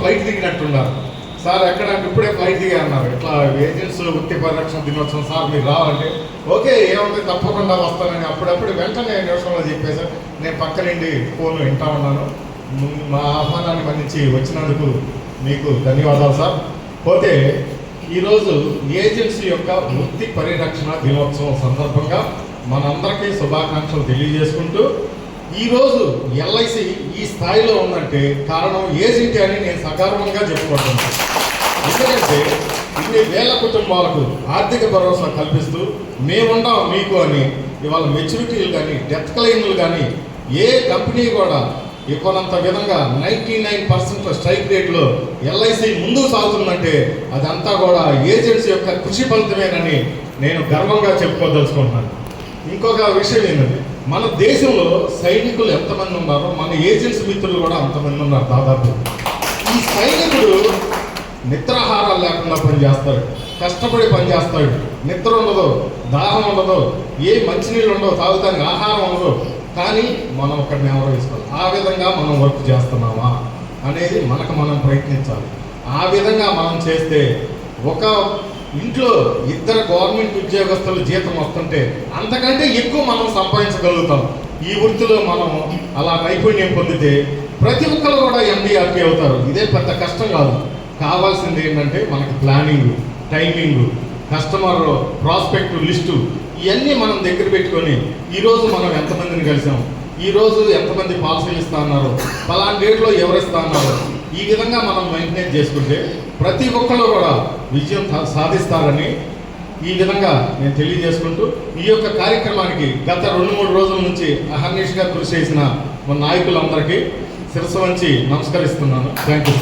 Flight దిగినట్టున్నారు. Sir ఎక్కడ? ఇప్పుడే flight దిగా అన్నారు. ఇట్లా ఏజెంట్స్ వృత్తి పరిరక్షణ దినోత్సవం సార్ మీరు రావాలంటే ఓకే ఏముంది? తప్పకుండా వస్తానని. అప్పుడప్పుడు వెంటనే నిరసనలో చెప్పేశారు. నేను పక్క నుండి ఫోన్ వింటా ఉన్నాను. మా ఆహ్వానాన్ని మన్నించి వచ్చినందుకు మీకు ధన్యవాదాలు సార్. పోతే ఈరోజు ఏజెన్సీ యొక్క వృత్తి పరిరక్షణ దినోత్సవం సందర్భంగా మనందరికీ శుభాకాంక్షలు తెలియజేసుకుంటూ ఈరోజు ఎల్ఐసి ఈ స్థాయిలో ఉందంటే కారణం ఏజెంట్ అని నేను సగర్వంగా చెప్పుకుంటున్నాను. ఎందుకంటే ఇన్ని వేల కుటుంబాలకు ఆర్థిక భరోసా కల్పిస్తూ మేముండాం మీకు అని ఇవాళ మెచ్యూరిటీలు కానీ డెత్ క్లెయిమ్లు కానీ ఏ కంపెనీ కూడా ఇవ్వనంత విధంగా నైంటీ నైన్ పర్సెంట్ స్ట్రైక్ రేట్లో ఎల్ఐసి ముందుకు సాగుతుందంటే అదంతా కూడా ఏజెన్సీ యొక్క కృషి ఫలితమేనని నేను గర్వంగా చెప్పుకోదలుచుకుంటున్నాను. ఇంకొక విషయం ఏంటంటే మన దేశంలో సైనికులు ఎంతమంది ఉన్నారో మన ఏజెన్సీ మిత్రులు కూడా అంతమంది ఉన్నారు దాదాపు. ఈ సైనికుడు నిద్రాహారాలు లేకుండా పనిచేస్తాడు కష్టపడి పనిచేస్తాడు నిద్ర ఉండదు దాహం ఉండదు ఏ మంచినీళ్ళు ఉండవు తాగుతానికి ఆహారం ఉండదు. కానీ మనం ఒకటి నెవరేసుకోవాలి ఆ విధంగా మనం వర్క్ చేస్తున్నామా అనేది మనకు మనం ప్రయత్నించాలి. ఆ విధంగా మనం చేస్తే ఒక ఇంట్లో ఇద్దరు గవర్నమెంట్ ఉద్యోగస్తులు జీతం వస్తుంటే అంతకంటే ఎక్కువ మనం సంపాదించగలుగుతాం. ఈ వృత్తిలో మనం అలా నైపుణ్యం పొందితే ప్రతి ఒక్కరు కూడా ఎండిఆర్పి అవుతారు. ఇదే పెద్ద కష్టం కాదు. కావాల్సింది ఏంటంటే మనకి planning timing customer prospect list ఇవన్నీ మనం దగ్గర పెట్టుకొని ఈరోజు మనం ఎంతమందిని కలిసాం? ఈరోజు ఎంతమంది పాలసీలు ఇస్తా ఉన్నారు పలానా డేట్లో ఎవరు ఇస్తా ఉన్నారు ఈ విధంగా మనం మెయింటైన్ చేసుకుంటే ప్రతి ఒక్కరు కూడా విజయం సా- సాధిస్తారని ఈ విధంగా నేను తెలియజేసుకుంటూ ఈ యొక్క కార్యక్రమానికి గత రెండు మూడు రోజుల నుంచి అహర్నిష్గా కృషి చేసిన మన నాయకులందరికీ శిరస్సు వంచి నమస్కరిస్తున్నాను. Thank you